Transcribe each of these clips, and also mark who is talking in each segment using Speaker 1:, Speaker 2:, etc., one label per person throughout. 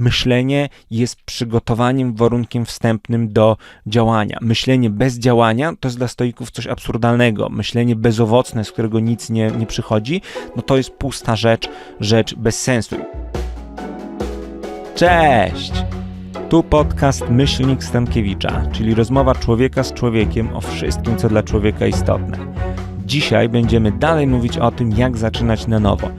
Speaker 1: myślenie jest przygotowaniem, warunkiem wstępnym do działania. Myślenie bez działania to jest dla stoików coś absurdalnego. Myślenie bezowocne, z którego nic nie, nie przychodzi, no to jest pusta rzecz, rzecz bez sensu. Cześć! Tu podcast Myślnik Stankiewicza, czyli rozmowa człowieka z człowiekiem o wszystkim, co dla człowieka istotne. Dzisiaj będziemy dalej mówić o tym, jak zaczynać na nowo,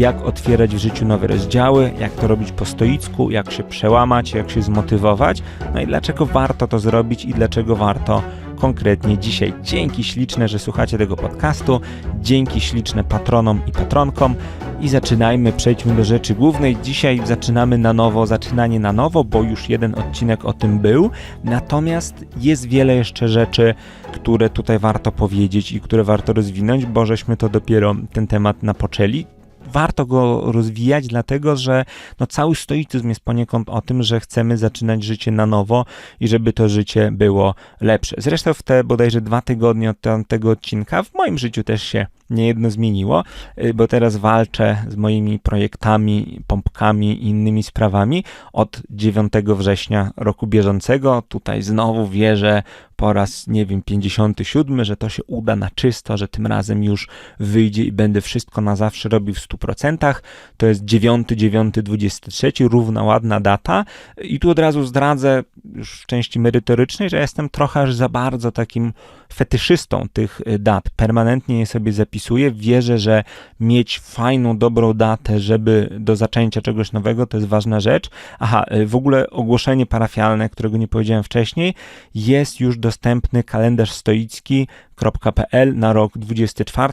Speaker 1: jak otwierać w życiu nowe rozdziały, jak to robić po stoicku, jak się przełamać, jak się zmotywować, no i dlaczego warto to zrobić i dlaczego warto konkretnie dzisiaj. Dzięki śliczne, że słuchacie tego podcastu, dzięki śliczne patronom i patronkom. I zaczynajmy, przejdźmy do rzeczy głównej. Dzisiaj zaczynamy na nowo, zaczynanie na nowo, bo już jeden odcinek o tym był, natomiast jest wiele jeszcze rzeczy, które tutaj warto powiedzieć i które warto rozwinąć, bo żeśmy to dopiero ten temat napoczęli warto go rozwijać, dlatego że no, cały stoicyzm jest poniekąd o tym, że chcemy zaczynać życie na nowo i żeby to życie było lepsze. Zresztą w te bodajże dwa tygodnie od tamtego odcinka w moim życiu też się niejedno zmieniło, y, bo teraz walczę z moimi projektami, pompkami i innymi sprawami od 9 września roku bieżącego. Tutaj znowu wierzę po raz, nie wiem, 57, że to się uda na czysto, że tym razem już wyjdzie i będę wszystko na zawsze robił w 100%. To jest 9-9-23, równa, ładna data. I tu od razu zdradzę, już w części merytorycznej, że jestem trochę aż za bardzo takim fetyszystą tych y, dat. Permanentnie je sobie zapisuję. Wierzę, że mieć fajną, dobrą datę, żeby do zaczęcia czegoś nowego, to jest ważna rzecz. Aha, y, w ogóle ogłoszenie parafialne, którego nie powiedziałem wcześniej, jest już dostępny kalendarz stoicki.pl na rok 24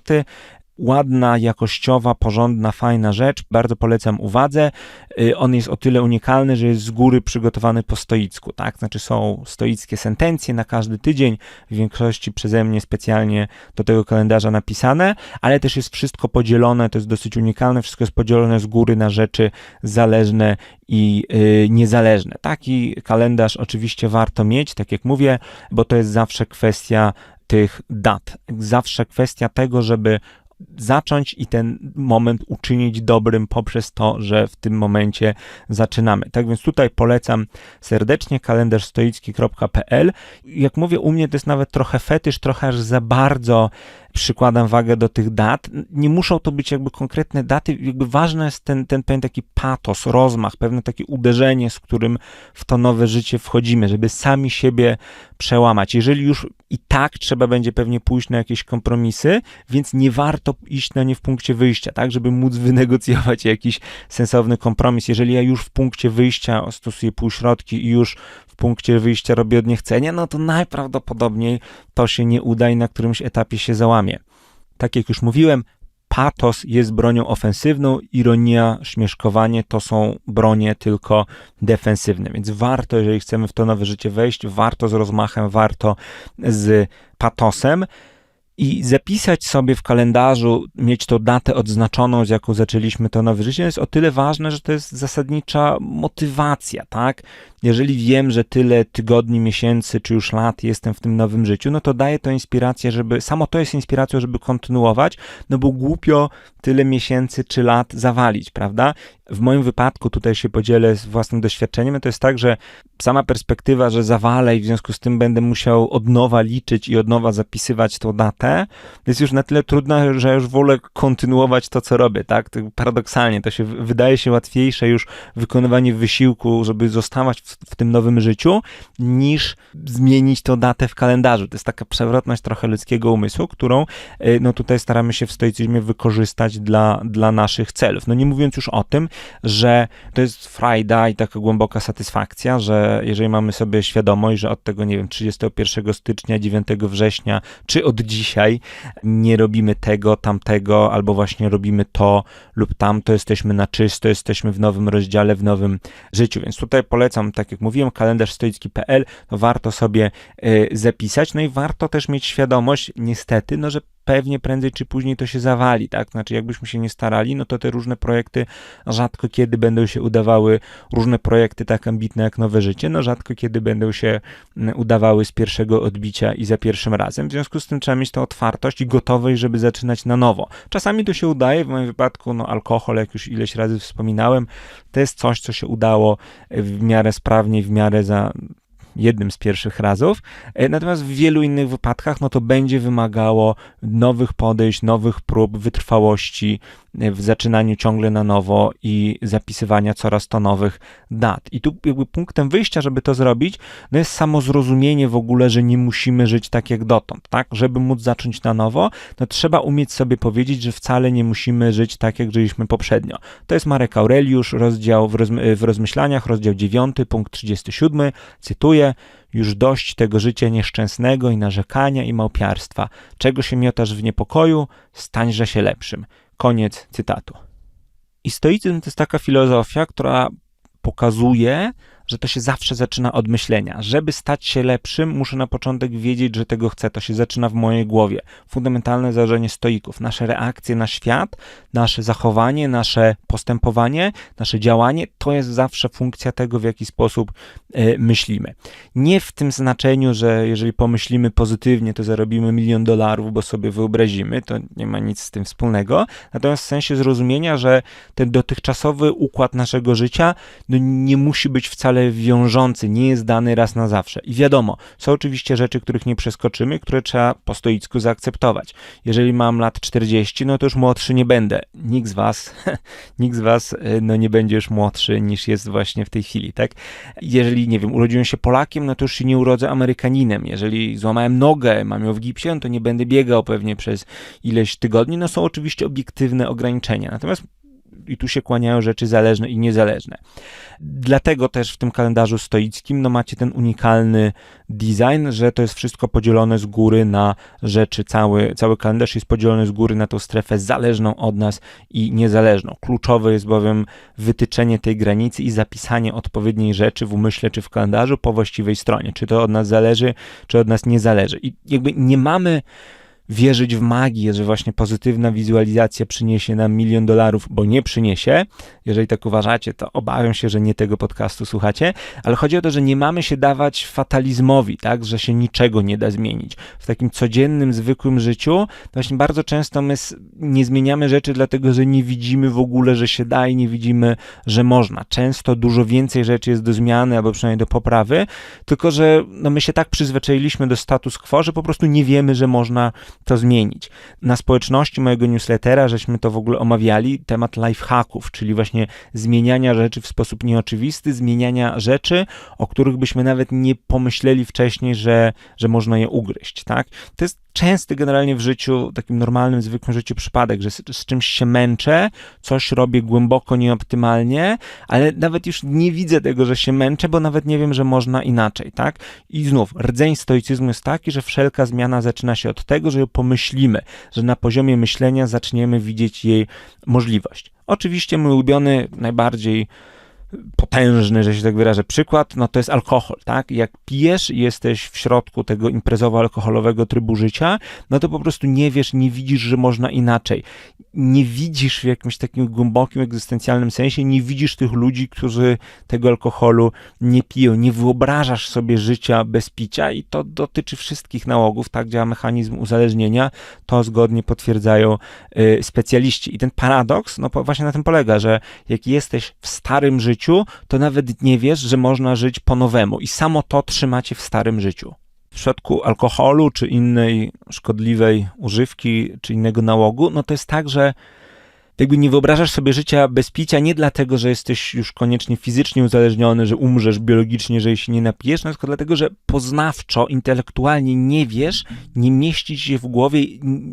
Speaker 1: ładna, jakościowa, porządna, fajna rzecz. Bardzo polecam uwadze. Y, on jest o tyle unikalny, że jest z góry przygotowany po stoicku, tak? Znaczy są stoickie sentencje na każdy tydzień, w większości przeze mnie specjalnie do tego kalendarza napisane, ale też jest wszystko podzielone, to jest dosyć unikalne, wszystko jest podzielone z góry na rzeczy zależne i yy, niezależne. Taki kalendarz oczywiście warto mieć, tak jak mówię, bo to jest zawsze kwestia tych dat. Zawsze kwestia tego, żeby zacząć i ten moment uczynić dobrym poprzez to, że w tym momencie zaczynamy. Tak więc tutaj polecam serdecznie kalendarz stoicki.pl. Jak mówię, u mnie to jest nawet trochę fetysz, trochę aż za bardzo przykładam wagę do tych dat. Nie muszą to być jakby konkretne daty, jakby ważny jest ten, ten pewien taki patos, rozmach, pewne takie uderzenie, z którym w to nowe życie wchodzimy, żeby sami siebie przełamać. Jeżeli już i tak trzeba będzie pewnie pójść na jakieś kompromisy, więc nie warto iść na nie w punkcie wyjścia, tak, żeby móc wynegocjować jakiś sensowny kompromis. Jeżeli ja już w punkcie wyjścia stosuję półśrodki i już punkcie wyjścia robi od niechcenia, no to najprawdopodobniej to się nie uda i na którymś etapie się załamie. Tak jak już mówiłem, patos jest bronią ofensywną, ironia, śmieszkowanie to są bronie tylko defensywne, więc warto, jeżeli chcemy w to nowe życie wejść, warto z rozmachem, warto z patosem i zapisać sobie w kalendarzu, mieć tą datę odznaczoną, z jaką zaczęliśmy to nowe życie, jest o tyle ważne, że to jest zasadnicza motywacja, tak? Jeżeli wiem, że tyle tygodni, miesięcy czy już lat jestem w tym nowym życiu, no to daje to inspirację, żeby, samo to jest inspiracją, żeby kontynuować, no bo głupio tyle miesięcy czy lat zawalić, prawda? W moim wypadku, tutaj się podzielę z własnym doświadczeniem, to jest tak, że sama perspektywa, że zawalę i w związku z tym będę musiał od nowa liczyć i od nowa zapisywać tą datę, jest już na tyle trudna, że już wolę kontynuować to, co robię, tak? Paradoksalnie, to się wydaje się łatwiejsze już wykonywanie wysiłku, żeby zostawać w, w tym nowym życiu, niż zmienić tą datę w kalendarzu. To jest taka przewrotność trochę ludzkiego umysłu, którą y, no tutaj staramy się w stoicyzmie wykorzystać dla, dla naszych celów. No nie mówiąc już o tym, że to jest frajda i taka głęboka satysfakcja, że jeżeli mamy sobie świadomość, że od tego, nie wiem, 31 stycznia, 9 września, czy od dzisiaj nie robimy tego, tamtego, albo właśnie robimy to lub tamto, jesteśmy na czysto, jesteśmy w nowym rozdziale, w nowym życiu. Więc tutaj polecam, tak jak mówiłem, kalendarz stoicki.pl, to warto sobie y, zapisać, no i warto też mieć świadomość, niestety, no, że pewnie prędzej czy później to się zawali, tak? Znaczy, jakbyśmy się nie starali, no to te różne projekty rzadko kiedy będą się udawały, różne projekty tak ambitne jak Nowe Życie, no rzadko kiedy będą się mm, udawały z pierwszego odbicia i za pierwszym razem. W związku z tym trzeba mieć tę otwartość i gotowość, żeby zaczynać na nowo. Czasami to się udaje, w moim wypadku, no alkohol, jak już ileś razy wspominałem, to jest coś, co się udało w miarę sprawnie, w miarę za jednym z pierwszych razów. E, Natomiast w wielu innych wypadkach, no to będzie wymagało nowych podejść, nowych prób, wytrwałości w zaczynaniu ciągle na nowo i zapisywania coraz to nowych dat. I tu jakby punktem wyjścia, żeby to zrobić, no jest samo zrozumienie w ogóle, że nie musimy żyć tak jak dotąd, tak? Żeby móc zacząć na nowo, no trzeba umieć sobie powiedzieć, że wcale nie musimy żyć tak, jak żyliśmy poprzednio. To jest Marek Aureliusz, rozdział w, w rozmyślaniach, rozdział 9, punkt 37, cytuję, już dość tego życia nieszczęsnego i narzekania i małpiarstwa. Czego się miotasz w niepokoju, stańże się lepszym. Koniec cytatu. I stoicyzm to jest taka filozofia, która pokazuje, że to się zawsze zaczyna od myślenia. Żeby stać się lepszym, muszę na początek wiedzieć, że tego chcę. To się zaczyna w mojej głowie. Fundamentalne założenie stoików. Nasze reakcje na świat, nasze zachowanie, nasze postępowanie, nasze działanie to jest zawsze funkcja tego, w jaki sposób e, myślimy. Nie w tym znaczeniu, że jeżeli pomyślimy pozytywnie, to zarobimy milion dolarów, bo sobie wyobrazimy. To nie ma nic z tym wspólnego. Natomiast w sensie zrozumienia, że ten dotychczasowy układ naszego życia no, nie musi być wcale wiążący, nie jest dany raz na zawsze. I wiadomo, są oczywiście rzeczy, których nie przeskoczymy, które trzeba po stoicku zaakceptować. Jeżeli mam lat 40, no to już młodszy nie będę. Nikt z was, nikt z was y, no nie będzie już młodszy niż jest właśnie w tej chwili, tak? Jeżeli, nie wiem, urodziłem się Polakiem, no to już się nie urodzę Amerykaninem. Jeżeli złamałem nogę, mam ją w gipsie, no to nie będę biegał pewnie przez ileś tygodni. No są oczywiście obiektywne ograniczenia. Natomiast i tu się kłaniają rzeczy zależne i niezależne. Dlatego też w tym kalendarzu stoickim no macie ten unikalny design, że to jest wszystko podzielone z góry na rzeczy. Cały, cały kalendarz jest podzielony z góry na tą strefę zależną od nas i niezależną. Kluczowe jest bowiem wytyczenie tej granicy i zapisanie odpowiedniej rzeczy w umyśle czy w kalendarzu po właściwej stronie. Czy to od nas zależy, czy od nas nie zależy. I jakby nie mamy wierzyć w magię, że właśnie pozytywna wizualizacja przyniesie nam milion dolarów, bo nie przyniesie. Jeżeli tak uważacie, to obawiam się, że nie tego podcastu słuchacie, ale chodzi o to, że nie mamy się dawać fatalizmowi, tak, że się niczego nie da zmienić. W takim codziennym, zwykłym życiu właśnie bardzo często my nie zmieniamy rzeczy, dlatego że nie widzimy w ogóle, że się da i nie widzimy, że można. Często dużo więcej rzeczy jest do zmiany albo przynajmniej do poprawy, tylko że no, my się tak przyzwyczailiśmy do status quo, że po prostu nie wiemy, że można to zmienić. Na społeczności mojego newslettera żeśmy to w ogóle omawiali, temat lifehacków, czyli właśnie zmieniania rzeczy w sposób nieoczywisty, zmieniania rzeczy, o których byśmy nawet nie pomyśleli wcześniej, że, że można je ugryźć, tak? To jest częsty generalnie w życiu, takim normalnym, zwykłym życiu przypadek, że z, z, czymś się męczę, coś robię głęboko nieoptymalnie, ale nawet już nie widzę tego, że się męczę, bo nawet nie wiem, że można inaczej, tak? I znów, rdzeń stoicyzmu jest taki, że wszelka zmiana zaczyna się od tego, że ją pomyślimy, że na poziomie myślenia zaczniemy widzieć jej możliwość. Oczywiście mój ulubiony, najbardziej potężny, że się tak wyrażę, przykład, no to jest alkohol, tak? Jak pijesz i jesteś w środku tego imprezowo-alkoholowego trybu życia, no to po prostu nie wiesz, nie widzisz, że można inaczej. Nie widzisz w jakimś takim głębokim, egzystencjalnym sensie, nie widzisz tych ludzi, którzy tego alkoholu nie piją, nie wyobrażasz sobie życia bez picia i to dotyczy wszystkich nałogów, tak działa mechanizm uzależnienia, to zgodnie potwierdzają y, specjaliści. I ten paradoks, no właśnie na tym polega, że jak jesteś w starym życiu, to nawet nie wiesz, że można żyć po nowemu i samo to trzymacie w starym życiu. Przypadku alkoholu czy innej szkodliwej używki czy innego nałogu, no to jest tak, że jakby nie wyobrażasz sobie życia bez picia nie dlatego, że jesteś już koniecznie fizycznie uzależniony, że umrzesz biologicznie, jeżeli się nie napijesz, no tylko dlatego, że poznawczo, intelektualnie nie wiesz, nie mieści ci się w głowie,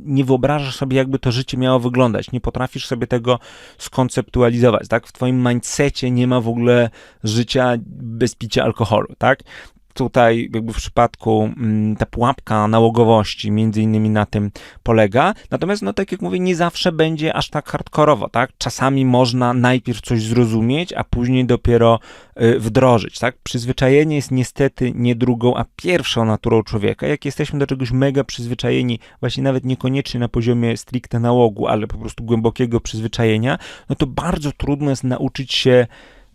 Speaker 1: nie wyobrażasz sobie, jakby to życie miało wyglądać, nie potrafisz sobie tego skonceptualizować, tak? W twoim mindsetie nie ma w ogóle życia bez picia alkoholu, tak? Tutaj jakby w przypadku mm, ta pułapka nałogowości między innymi na tym polega. Natomiast, no tak jak mówię, nie zawsze będzie aż tak hardkorowo, tak? Czasami można najpierw coś zrozumieć, a później dopiero y, wdrożyć, tak? Przyzwyczajenie jest niestety nie drugą, a pierwszą naturą człowieka. Jak jesteśmy do czegoś mega przyzwyczajeni, właśnie nawet niekoniecznie na poziomie stricte nałogu, ale po prostu głębokiego przyzwyczajenia, no to bardzo trudno jest nauczyć się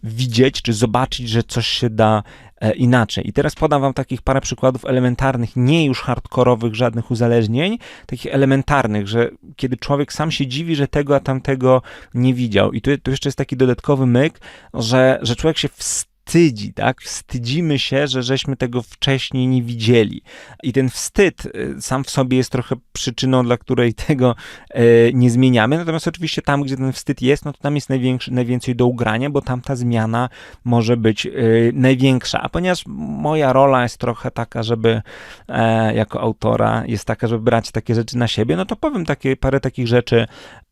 Speaker 1: widzieć, czy zobaczyć, że coś się da e, inaczej. I teraz podam wam takich parę przykładów elementarnych, nie już hardkorowych żadnych uzależnień, takich elementarnych, że kiedy człowiek sam się dziwi, że tego, a tamtego nie widział. I tu, tu jeszcze jest taki dodatkowy myk, że, że człowiek się wstydzi, wstydzi, tak? Wstydzimy się, że żeśmy tego wcześniej nie widzieli. I ten wstyd y, sam w sobie jest trochę przyczyną, dla której tego e, nie zmieniamy. Natomiast oczywiście tam, gdzie ten wstyd jest, no to tam jest największy, najwięcej do ugrania, bo tam ta zmiana może być e, największa. A ponieważ moja rola jest trochę taka, żeby e, jako autora jest taka, żeby brać takie rzeczy na siebie, no to powiem takie parę takich rzeczy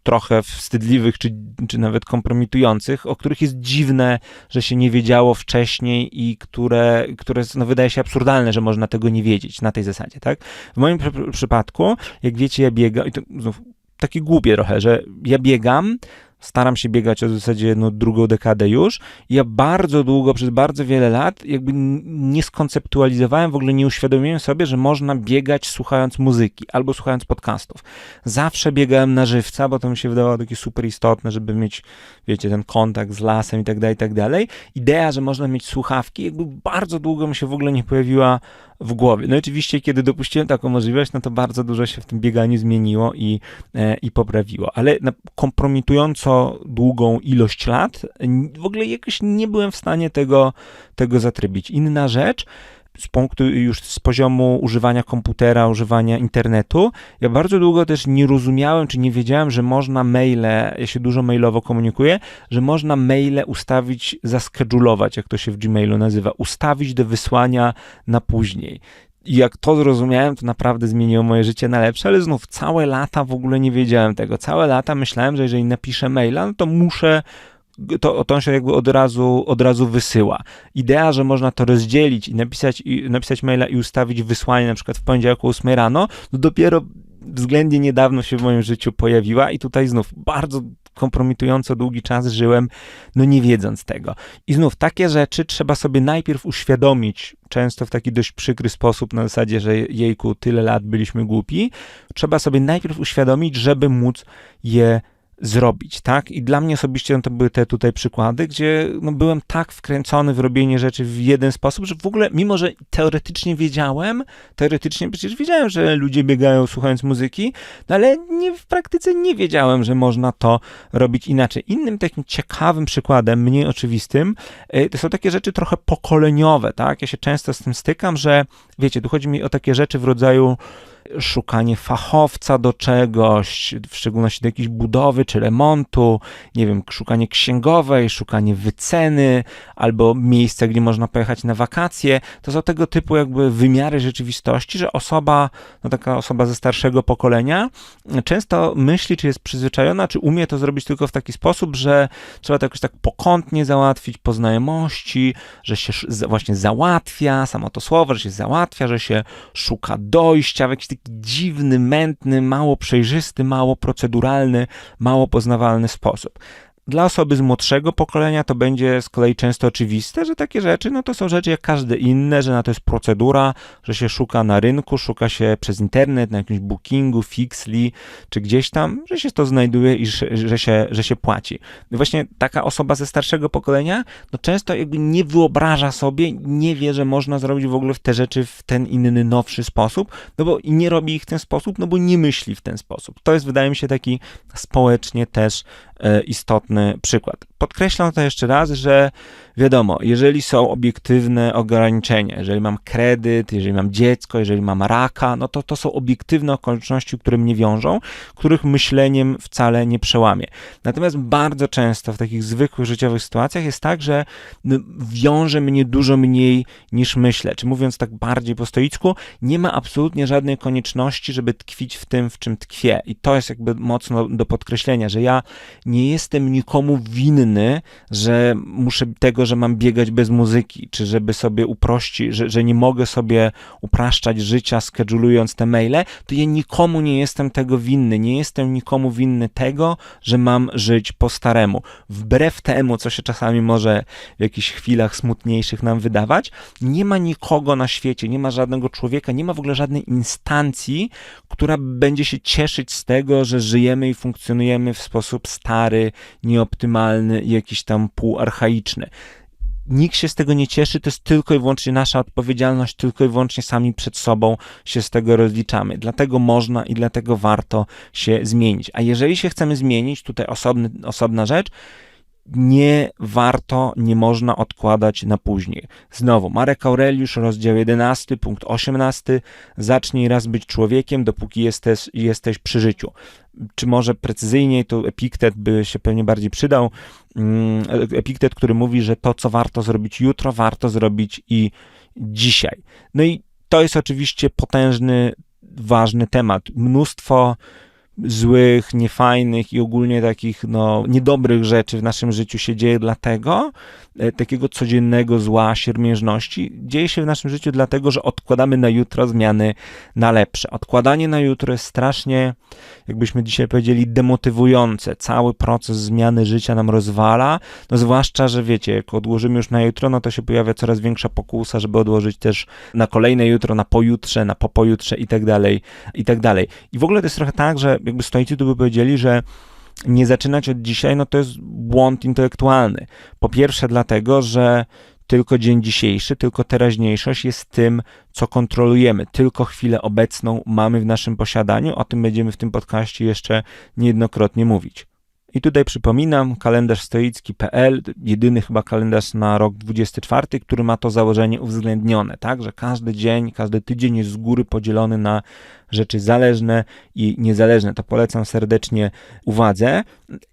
Speaker 1: trochę wstydliwych, czy, czy nawet kompromitujących, o których jest dziwne, że się nie wiedziało wcześniej i które, które no, wydaje się absurdalne, że można tego nie wiedzieć na tej zasadzie, tak? W moim pr przypadku, jak wiecie, ja biegam, i to znów takie głupie trochę, że ja biegam, staram się biegać w zasadzie no, drugą dekadę już. Ja bardzo długo, przez bardzo wiele lat, jakby nie skonceptualizowałem, w ogóle nie uświadomiłem sobie, że można biegać słuchając muzyki albo słuchając podcastów. Zawsze biegałem na żywca, bo to mi się wydawało takie super istotne, żeby mieć, wiecie, ten kontakt z lasem i tak dalej, i tak dalej. Idea, że można mieć słuchawki, jakby bardzo długo mi się w ogóle nie pojawiła w głowie. No i oczywiście, kiedy dopuściłem taką możliwość, no to bardzo dużo się w tym bieganiu zmieniło i, e, i poprawiło. Ale na długą ilość lat w ogóle jakoś nie byłem w stanie tego, tego zatrybić. Inna rzecz, z punktu już z poziomu używania komputera, używania internetu, ja bardzo długo też nie rozumiałem, czy nie wiedziałem, że można maile, ja się dużo mailowo komunikuję, że można maile ustawić, zaskedulować, jak to się w Gmailu nazywa, ustawić do wysłania na później. I jak to zrozumiałem, to naprawdę zmieniło moje życie na lepsze, ale znów całe lata w ogóle nie wiedziałem tego. Całe lata myślałem, że jeżeli napiszę maila, no to muszę to, to się jakby od razu, od razu wysyła. Idea, że można to rozdzielić i napisać, i napisać maila i ustawić wysłanie na przykład w poniedziałek o 8 rano, no dopiero względnie niedawno się w moim życiu pojawiła i tutaj znów bardzo kompromitująco długi czas żyłem, no nie wiedząc tego. I znów takie rzeczy trzeba sobie najpierw uświadomić, często w taki dość przykry sposób, na zasadzie, że jejku, tyle lat byliśmy głupi. Trzeba sobie najpierw uświadomić, żeby móc je zrobić, tak? I dla mnie osobiście to były te tutaj przykłady, gdzie no, byłem tak wkręcony w robienie rzeczy w jeden sposób, że w ogóle, mimo że teoretycznie wiedziałem, teoretycznie przecież wiedziałem, że ludzie biegają słuchając muzyki, no, ale nie, w praktyce nie wiedziałem, że można to robić inaczej. Innym takim ciekawym przykładem, mniej oczywistym, y, to są takie rzeczy trochę pokoleniowe, tak? Ja się często z tym stykam, że wiecie, tu chodzi mi o takie rzeczy w rodzaju szukanie fachowca do czegoś, w szczególności do jakiejś budowy czy remontu, nie wiem, szukanie księgowej, szukanie wyceny albo miejsca, gdzie można pojechać na wakacje. To są tego typu jakby wymiary rzeczywistości, że osoba, no taka osoba ze starszego pokolenia często myśli, czy jest przyzwyczajona, czy umie to zrobić tylko w taki sposób, że trzeba to jakoś tak pokątnie załatwić po znajomości, że się właśnie załatwia, samo to słowo, że się załatwia, że się szuka dojścia w jakiś taki dziwny, mętny, mało przejrzysty, mało proceduralny, mało poznawalny sposób. Dla osoby z młodszego pokolenia to będzie z kolei często oczywiste, że takie rzeczy, no to są rzeczy jak każde inne, że na to jest procedura, że się szuka na rynku, szuka się przez internet, na jakimś bookingu, Fixly, czy gdzieś tam, że się to znajduje i że, że, się, że się płaci. I właśnie taka osoba ze starszego pokolenia, no często jakby nie wyobraża sobie, nie wie, że można zrobić w ogóle te rzeczy w ten inny, nowszy sposób, no bo nie robi ich w ten sposób, no bo nie myśli w ten sposób. To jest, wydaje mi się, taki społecznie też istotny przykład. Podkreślam to jeszcze raz, że wiadomo, jeżeli są obiektywne ograniczenia, jeżeli mam kredyt, jeżeli mam dziecko, jeżeli mam raka, no to to są obiektywne okoliczności, które mnie wiążą, których myśleniem wcale nie przełamię. Natomiast bardzo często w takich zwykłych życiowych sytuacjach jest tak, że no, wiąże mnie dużo mniej niż myślę. Czy mówiąc tak bardziej po stoicku, nie ma absolutnie żadnej konieczności, żeby tkwić w tym, w czym tkwię. I to jest jakby mocno do podkreślenia, że ja nie jestem nikomu winny, że muszę tego, że mam biegać bez muzyki, czy żeby sobie uprościć, że, że nie mogę sobie upraszczać życia, skedulując te maile, to ja nikomu nie jestem tego winny. Nie jestem nikomu winny tego, że mam żyć po staremu. Wbrew temu, co się czasami może w jakichś chwilach smutniejszych nam wydawać, nie ma nikogo na świecie, nie ma żadnego człowieka, nie ma w ogóle żadnej instancji, która będzie się cieszyć z tego, że żyjemy i funkcjonujemy w sposób stary, nieoptymalny i jakiś tam półarchaiczny nikt się z tego nie cieszy, to jest tylko i wyłącznie nasza odpowiedzialność, tylko i wyłącznie sami przed sobą się z tego rozliczamy. Dlatego można i dlatego warto się zmienić. A jeżeli się chcemy zmienić, tutaj osobny, osobna rzecz, nie warto, nie można odkładać na później. Znowu, Marek Aureliusz, rozdział 11, punkt 18. Zacznij raz być człowiekiem, dopóki jesteś, jesteś przy życiu. Czy może precyzyjniej, to epiktet by się pewnie bardziej przydał. Mm, epiktet, który mówi, że to, co warto zrobić jutro, warto zrobić i dzisiaj. No i to jest oczywiście potężny, ważny temat. Mnóstwo złych, niefajnych i ogólnie takich no, niedobrych rzeczy w naszym życiu się dzieje dlatego, e, takiego codziennego zła, siermiężności, dzieje się w naszym życiu dlatego, że odkładamy na jutro zmiany na lepsze. Odkładanie na jutro jest strasznie, jakbyśmy dzisiaj powiedzieli, demotywujące. Cały proces zmiany życia nam rozwala, no zwłaszcza, że wiecie, jak odłożymy już na jutro, no to się pojawia coraz większa pokusa, żeby odłożyć też na kolejne jutro, na pojutrze, na popojutrze i tak dalej, i tak dalej. I w ogóle to jest trochę tak, że jakby stoicy tu by powiedzieli, że nie zaczynać od dzisiaj, no to jest błąd intelektualny. Po pierwsze dlatego, że tylko dzień dzisiejszy, tylko teraźniejszość jest tym, co kontrolujemy. Tylko chwilę obecną mamy w naszym posiadaniu. O tym będziemy w tym podcaście jeszcze niejednokrotnie mówić. I tutaj przypominam, kalendarz stoicki.pl, jedyny chyba kalendarz na rok 24, który ma to założenie uwzględnione, tak, że każdy dzień, każdy tydzień jest z góry podzielony na rzeczy zależne i niezależne. To polecam serdecznie uwadze.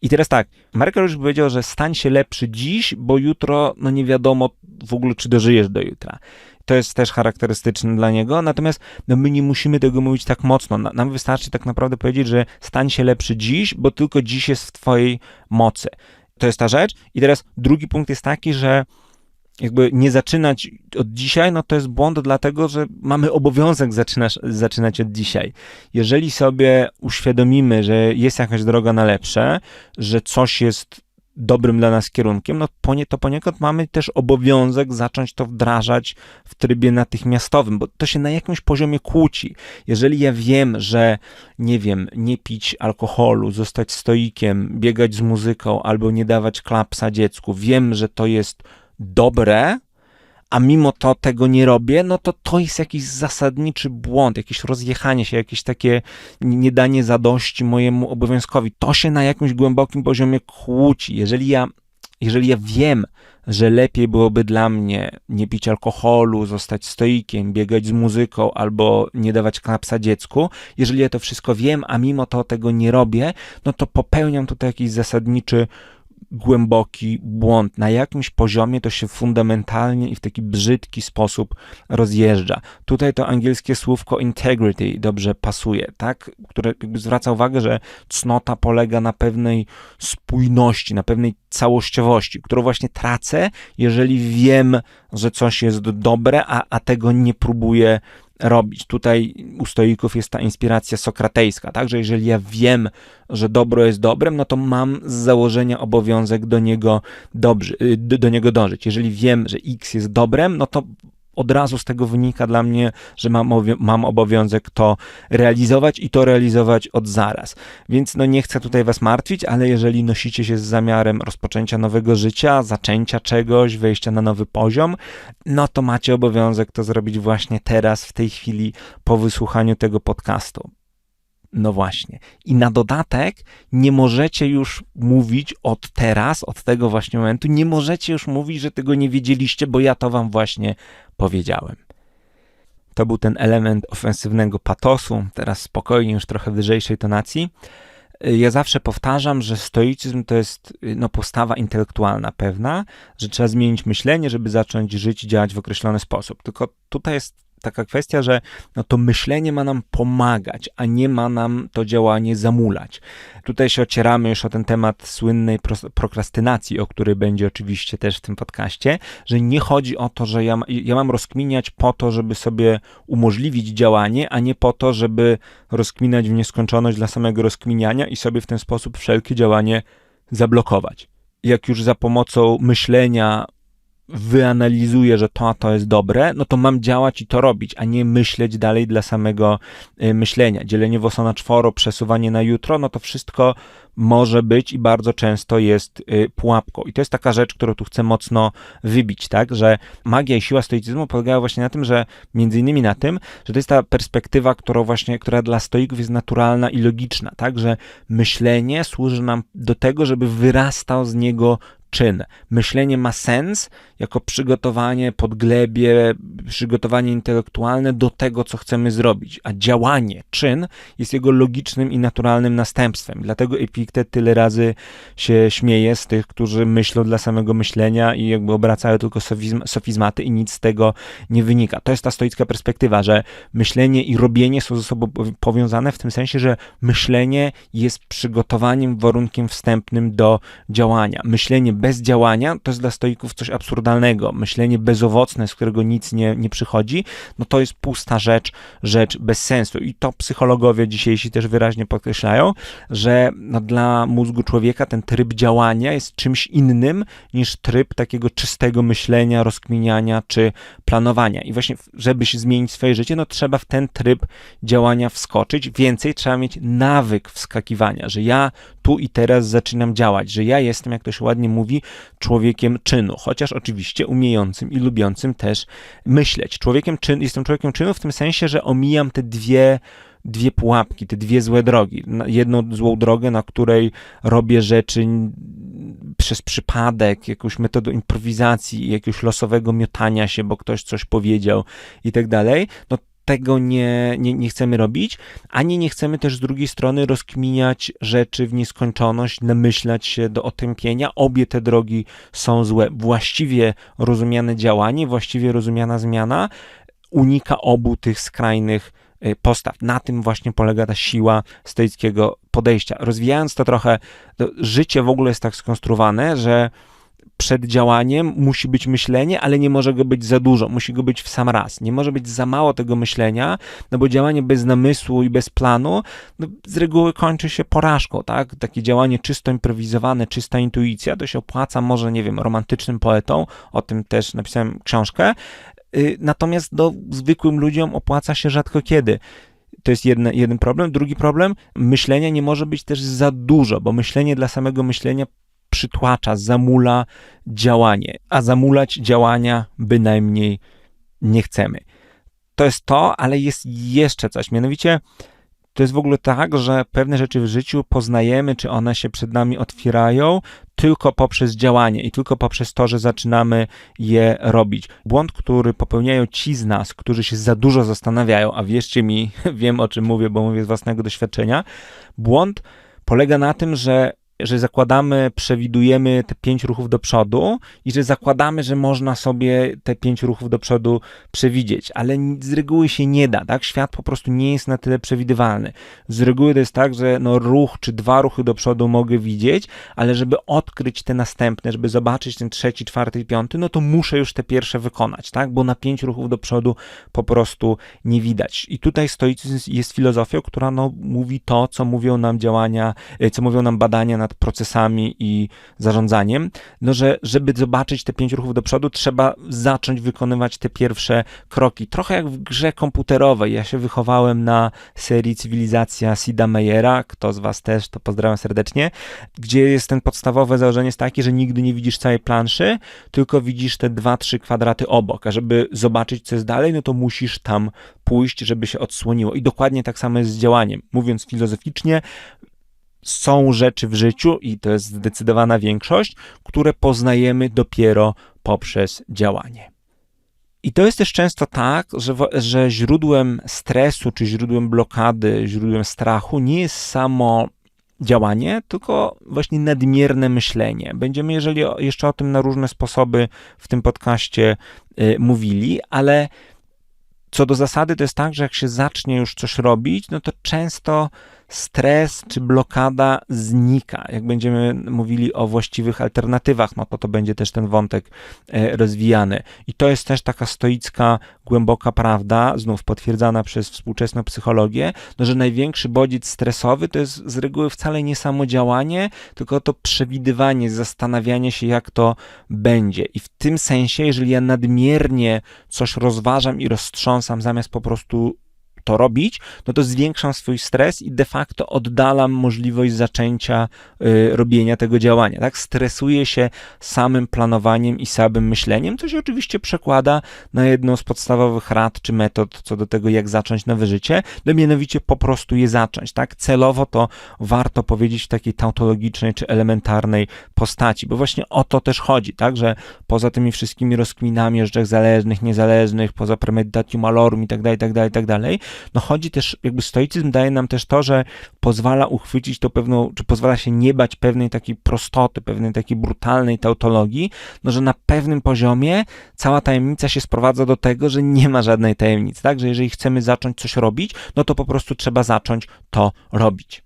Speaker 1: I teraz tak, Marek już powiedział, że stań się lepszy dziś, bo jutro, no nie wiadomo w ogóle, czy dożyjesz do jutra. To jest też charakterystyczne dla niego, natomiast no, my nie musimy tego mówić tak mocno. Nam wystarczy tak naprawdę powiedzieć, że stań się lepszy dziś, bo tylko dziś jest w twojej mocy. To jest ta rzecz. I teraz drugi punkt jest taki, że jakby nie zaczynać od dzisiaj, no to jest błąd, dlatego że mamy obowiązek zaczynać, zaczynać od dzisiaj. Jeżeli sobie uświadomimy, że jest jakaś droga na lepsze, że coś jest dobrym dla nas kierunkiem, no to poniekąd mamy też obowiązek zacząć to wdrażać w trybie natychmiastowym, bo to się na jakimś poziomie kłóci. Jeżeli ja wiem, że nie wiem, nie pić alkoholu, zostać stoikiem, biegać z muzyką albo nie dawać klapsa dziecku, wiem, że to jest dobre, a mimo to tego nie robię, no to to jest jakiś zasadniczy błąd, jakieś rozjechanie się, jakieś takie niedanie zadości mojemu obowiązkowi. To się na jakimś głębokim poziomie kłóci. Jeżeli ja, jeżeli ja wiem, że lepiej byłoby dla mnie nie pić alkoholu, zostać stoikiem, biegać z muzyką albo nie dawać klapsa dziecku, jeżeli ja to wszystko wiem, a mimo to tego nie robię, no to popełniam tutaj jakiś zasadniczy głęboki błąd. Na jakimś poziomie to się fundamentalnie i w taki brzydki sposób rozjeżdża. Tutaj to angielskie słówko integrity dobrze pasuje, tak? Które jakby zwraca uwagę, że cnota polega na pewnej spójności, na pewnej całościowości, którą właśnie tracę, jeżeli wiem, że coś jest dobre, a, a tego nie próbuję robić. Tutaj u stoików jest ta inspiracja sokratejska, tak, że jeżeli ja wiem, że dobro jest dobrem, no to mam z założenia obowiązek do niego, dobrzy, do, do niego dążyć. Jeżeli wiem, że X jest dobrem, no to od razu z tego wynika dla mnie, że mam, mam obowiązek to realizować i to realizować od zaraz. Więc no nie chcę tutaj was martwić, ale jeżeli nosicie się z zamiarem rozpoczęcia nowego życia, zaczęcia czegoś, wejścia na nowy poziom, no to macie obowiązek to zrobić właśnie teraz, w tej chwili, po wysłuchaniu tego podcastu. No właśnie. I na dodatek nie możecie już mówić od teraz, od tego właśnie momentu, nie możecie już mówić, że tego nie wiedzieliście, bo ja to wam właśnie powiedziałem. To był ten element ofensywnego patosu, teraz spokojnie, już trochę wyżejszej tonacji. Ja zawsze powtarzam, że stoicyzm to jest no, postawa intelektualna pewna, że trzeba zmienić myślenie, żeby zacząć żyć i działać w określony sposób. Tylko tutaj jest taka kwestia, że no to myślenie ma nam pomagać, a nie ma nam to działanie zamulać. Tutaj się ocieramy już o ten temat słynnej prokrastynacji, o której będzie oczywiście też w tym podcaście, że nie chodzi o to, że ja, ja mam rozkminiać po to, żeby sobie umożliwić działanie, a nie po to, żeby rozkminać w nieskończoność dla samego rozkminiania i sobie w ten sposób wszelkie działanie zablokować. Jak już za pomocą myślenia wyanalizuję, że to a to jest dobre, no to mam działać i to robić, a nie myśleć dalej dla samego y, myślenia. Dzielenie włosa na czworo, przesuwanie na jutro, no to wszystko może być i bardzo często jest y, pułapką. I to jest taka rzecz, którą tu chcę mocno wybić, tak, że magia i siła stoicyzmu polegają właśnie na tym, że między innymi na tym, że to jest ta perspektywa, którą właśnie, która dla stoików jest naturalna i logiczna, tak, że myślenie służy nam do tego, żeby wyrastał z niego czyn. Myślenie ma sens jako przygotowanie, podglebie, przygotowanie intelektualne do tego, co chcemy zrobić, a działanie, czyn jest jego logicznym i naturalnym następstwem. Dlatego Epiktet tyle razy się śmieje z tych, którzy myślą dla samego myślenia i jakby obracają tylko sofizm, sofizmaty i nic z tego nie wynika. To jest ta stoicka perspektywa, że myślenie i robienie są ze sobą powiązane w tym sensie, że myślenie jest przygotowaniem, warunkiem wstępnym do działania. Myślenie bez działania to jest dla stoików coś absurdalnego. Myślenie bezowocne, z którego nic nie, nie przychodzi, no to jest pusta rzecz, rzecz bez sensu. I to psychologowie dzisiejsi też wyraźnie podkreślają, że no dla mózgu człowieka ten tryb działania jest czymś innym niż tryb takiego czystego myślenia, rozkminiania czy planowania. I właśnie, żeby się zmienić swoje życie, no trzeba w ten tryb działania wskoczyć. Więcej trzeba mieć nawyk wskakiwania, że ja tu i teraz zaczynam działać, że ja jestem, jak to się ładnie mówi, człowiekiem czynu, chociaż oczywiście umiejącym i lubiącym też myśleć. Człowiekiem czyn, jestem człowiekiem czynu w tym sensie, że omijam te dwie dwie pułapki, te dwie złe drogi. Jedną złą drogę, na której robię rzeczy przez przypadek, jakąś metodą improwizacji, jakiegoś losowego miotania się, bo ktoś coś powiedział i tak dalej, no tego nie, nie, nie chcemy robić, ani nie chcemy też z drugiej strony rozkminiać rzeczy w nieskończoność, namyślać się do otępienia. Obie te drogi są złe. Właściwie rozumiane działanie, właściwie rozumiana zmiana unika obu tych skrajnych y, postaw. Na tym właśnie polega ta siła stoickiego podejścia. Rozwijając to trochę, to życie w ogóle jest tak skonstruowane, że przed działaniem musi być myślenie, ale nie może go być za dużo, musi go być w sam raz. Nie może być za mało tego myślenia, no bo działanie bez namysłu i bez planu no z reguły kończy się porażką, tak? Takie działanie czysto improwizowane, czysta intuicja, to się opłaca może, nie wiem, romantycznym poetom, o tym też napisałem książkę, y, natomiast do zwykłym ludziom opłaca się rzadko kiedy. To jest jedne, jeden problem. Drugi problem, myślenia nie może być też za dużo, bo myślenie dla samego myślenia przytłacza, zamula działanie, a zamulać działania bynajmniej nie chcemy. To jest to, ale jest jeszcze coś. Mianowicie, to jest w ogóle tak, że pewne rzeczy w życiu poznajemy, czy one się przed nami otwierają, tylko poprzez działanie i tylko poprzez to, że zaczynamy je robić. Błąd, który popełniają ci z nas, którzy się za dużo zastanawiają, a wierzcie mi, wiem o czym mówię, bo mówię z własnego doświadczenia. Błąd polega na tym, że że zakładamy, przewidujemy te pięć ruchów do przodu i że zakładamy, że można sobie te pięć ruchów do przodu przewidzieć, ale z reguły się nie da, tak? Świat po prostu nie jest na tyle przewidywalny. Z reguły to jest tak, że no ruch czy dwa ruchy do przodu mogę widzieć, ale żeby odkryć te następne, żeby zobaczyć ten trzeci, czwarty i piąty, no to muszę już te pierwsze wykonać, tak? Bo na pięć ruchów do przodu po prostu nie widać. I tutaj stoicyzm jest filozofią, która no mówi to, co mówią nam działania, e, co mówią nam badania nad procesami i zarządzaniem, no że żeby zobaczyć te pięć ruchów do przodu, trzeba zacząć wykonywać te pierwsze kroki. Trochę jak w grze komputerowej. Ja się wychowałem na serii Cywilizacja Sida Meyera, kto z was też, to pozdrawiam serdecznie, gdzie jest ten podstawowe założenie jest takie, że nigdy nie widzisz całej planszy, tylko widzisz te dwa, trzy kwadraty obok, a żeby zobaczyć, co jest dalej, no to musisz tam pójść, żeby się odsłoniło. I dokładnie tak samo jest z działaniem. Mówiąc filozoficznie, są rzeczy w życiu, i to jest zdecydowana większość, które poznajemy dopiero poprzez działanie. I to jest też często tak, że, że źródłem stresu, czy źródłem blokady, źródłem strachu nie jest samo działanie, tylko właśnie nadmierne myślenie. Będziemy, jeżeli jeszcze o tym na różne sposoby w tym podcaście y, mówili, ale Co do zasady, to jest tak, że jak się zacznie już coś robić, no to często stres czy blokada znika. Jak będziemy mówili o właściwych alternatywach, no to to będzie też ten wątek e, rozwijany. I to jest też taka stoicka, głęboka prawda, znów potwierdzana przez współczesną psychologię, no, że największy bodziec stresowy to jest z reguły wcale nie samo działanie, tylko to przewidywanie, zastanawianie się, jak to będzie. I w tym sensie, jeżeli ja nadmiernie coś rozważam i roztrząsam, zamiast po prostu to robić, no to zwiększam swój stres i de facto oddalam możliwość zaczęcia y, robienia tego działania. Tak? Stresuję się samym planowaniem i samym myśleniem, co się oczywiście przekłada na jedną z podstawowych rad czy metod co do tego, jak zacząć nowe życie, no mianowicie po prostu je zacząć. Tak? Celowo to warto powiedzieć w takiej tautologicznej czy elementarnej postaci, bo właśnie o to też chodzi, tak? że poza tymi wszystkimi rozkminami o rzeczach zależnych, niezależnych, poza premedytatium malorum i tak dalej, tak dalej, tak dalej, no chodzi też, jakby stoicyzm daje nam też to, że pozwala uchwycić to pewną, czy pozwala się nie bać pewnej takiej prostoty, pewnej takiej brutalnej tautologii, no że na pewnym poziomie cała tajemnica się sprowadza do tego, że nie ma żadnej tajemnicy, tak, że jeżeli chcemy zacząć coś robić, no to po prostu trzeba zacząć to robić.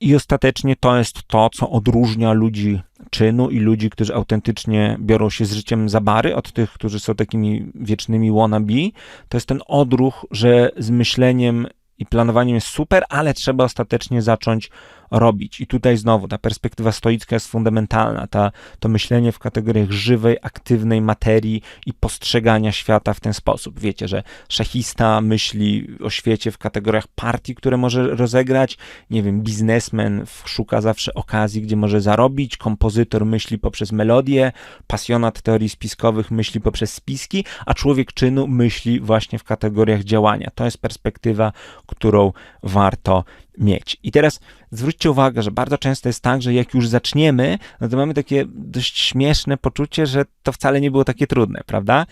Speaker 1: I ostatecznie to jest to, co odróżnia ludzi czynu i ludzi, którzy autentycznie biorą się z życiem za bary, od tych, którzy są takimi wiecznymi wannabe. To jest ten odruch, że z myśleniem i planowaniem jest super, ale trzeba ostatecznie zacząć robić. I tutaj znowu ta perspektywa stoicka jest fundamentalna. Ta, to myślenie w kategoriach żywej, aktywnej materii i postrzegania świata w ten sposób. Wiecie, że szachista myśli o świecie w kategoriach partii, które może rozegrać. Nie wiem, biznesmen szuka zawsze okazji, gdzie może zarobić. Kompozytor myśli poprzez melodię. Pasjonat teorii spiskowych myśli poprzez spiski, a człowiek czynu myśli właśnie w kategoriach działania. To jest perspektywa, którą warto mieć. I teraz zwróćcie uwagę, że bardzo często jest tak, że jak już zaczniemy, no to mamy takie dość śmieszne poczucie, że to wcale nie było takie trudne, prawda?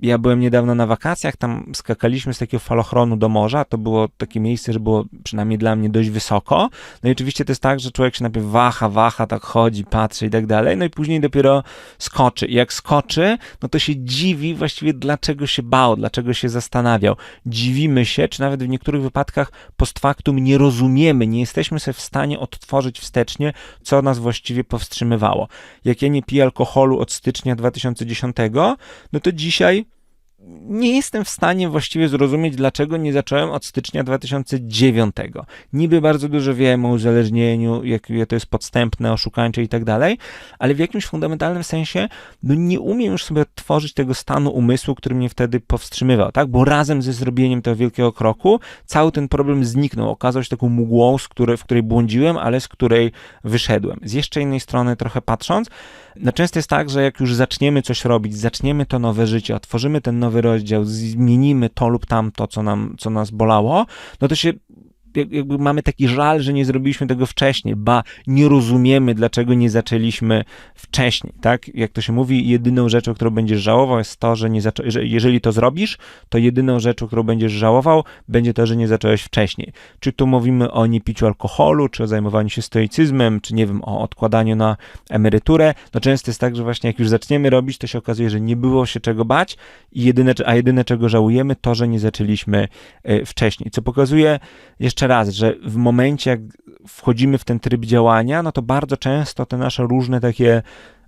Speaker 1: Ja byłem niedawno na wakacjach, tam skakaliśmy z takiego falochronu do morza, to było takie miejsce, że było przynajmniej dla mnie dość wysoko, no i oczywiście to jest tak, że człowiek się najpierw waha, waha, tak chodzi, patrzy i tak dalej, no i później dopiero skoczy i jak skoczy, no to się dziwi właściwie dlaczego się bał, dlaczego się zastanawiał. Dziwimy się, czy nawet w niektórych wypadkach post factum nie rozumiemy, nie jesteśmy sobie w stanie odtworzyć wstecznie, co nas właściwie powstrzymywało. Jak ja nie piję alkoholu od stycznia 2010, no to dzisiaj nie jestem w stanie właściwie zrozumieć, dlaczego nie zacząłem od stycznia 2009. Niby bardzo dużo wiem o uzależnieniu, jakie to jest podstępne, oszukańcze i tak dalej, ale w jakimś fundamentalnym sensie no nie umiem już sobie odtworzyć tego stanu umysłu, który mnie wtedy powstrzymywał, tak? Bo razem ze zrobieniem tego wielkiego kroku cały ten problem zniknął, okazał się taką mgłą, z której, w której błądziłem, ale z której wyszedłem. Z jeszcze innej strony trochę patrząc, no często jest tak, że jak już zaczniemy coś robić, zaczniemy to nowe życie, otworzymy ten nowy rozdział, zmienimy to lub tamto, co, nam, co nas bolało, no to się jakby mamy taki żal, że nie zrobiliśmy tego wcześniej, ba, nie rozumiemy, dlaczego nie zaczęliśmy wcześniej, tak? Jak to się mówi, jedyną rzeczą, którą będziesz żałował jest to, że nie zaczą- że jeżeli to zrobisz, to jedyną rzeczą, którą będziesz żałował, będzie to, że nie zacząłeś wcześniej. Czy tu mówimy o niepiciu alkoholu, czy o zajmowaniu się stoicyzmem, czy nie wiem, o odkładaniu na emeryturę, no często jest tak, że właśnie jak już zaczniemy robić, to się okazuje, że nie było się czego bać, i jedyne, a jedyne, czego żałujemy, to, że nie zaczęliśmy e, wcześniej, co pokazuje jeszcze jeszcze raz, że w momencie, jak wchodzimy w ten tryb działania, no to bardzo często te nasze różne takie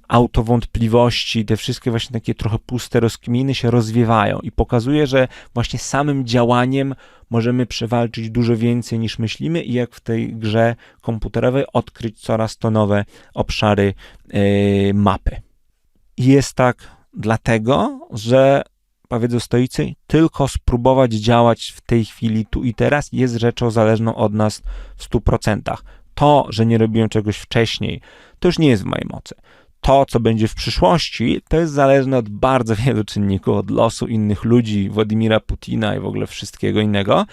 Speaker 1: autowątpliwości, te wszystkie właśnie takie trochę puste rozkminy się rozwiewają i pokazuje, że właśnie samym działaniem możemy przewalczyć dużo więcej niż myślimy i jak w tej grze komputerowej odkryć coraz to nowe obszary yy, mapy. Jest tak dlatego, że powiedzą stoicy, tylko spróbować działać w tej chwili, tu i teraz, jest rzeczą zależną od nas w 100%. To, że nie robiłem czegoś wcześniej, to już nie jest w mojej mocy. To, co będzie w przyszłości, to jest zależne od bardzo wielu czynników, od losu innych ludzi, Władimira Putina i w ogóle wszystkiego innego.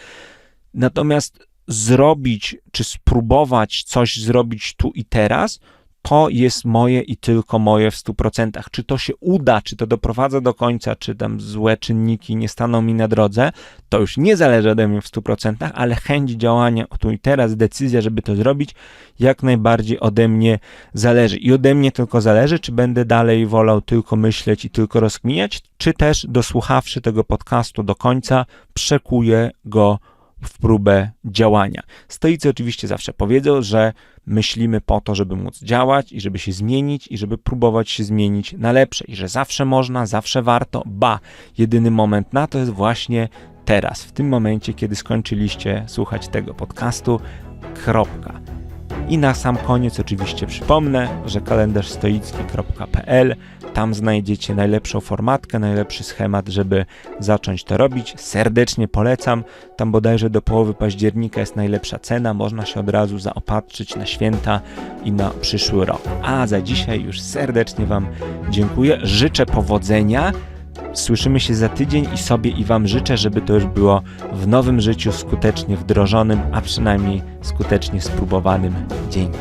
Speaker 1: Natomiast zrobić, czy spróbować coś zrobić tu i teraz, to jest moje i tylko moje w 100%. Czy to się uda, czy to doprowadza do końca, czy tam złe czynniki nie staną mi na drodze, to już nie zależy ode mnie w 100%, ale chęć działania tu i teraz, decyzja, żeby to zrobić, jak najbardziej ode mnie zależy. I ode mnie tylko zależy, czy będę dalej wolał tylko myśleć i tylko rozkminiać, czy też dosłuchawszy tego podcastu do końca, przekuję go w próbę działania. Stoicy oczywiście zawsze powiedzą, że myślimy po to, żeby móc działać i żeby się zmienić i żeby próbować się zmienić na lepsze i że zawsze można, zawsze warto, ba, jedyny moment na to jest właśnie teraz, w tym momencie, kiedy skończyliście słuchać tego podcastu. Kropka. I na sam koniec oczywiście przypomnę, że kalendarz stoicki.pl tam znajdziecie najlepszą formatkę, najlepszy schemat, żeby zacząć to robić. Serdecznie polecam. Tam bodajże do połowy października jest najlepsza cena. Można się od razu zaopatrzyć na święta i na przyszły rok. A za dzisiaj już serdecznie Wam dziękuję. Życzę powodzenia. Słyszymy się za tydzień i sobie i Wam życzę, żeby to już było w nowym życiu skutecznie wdrożonym, a przynajmniej skutecznie spróbowanym. Dzięki.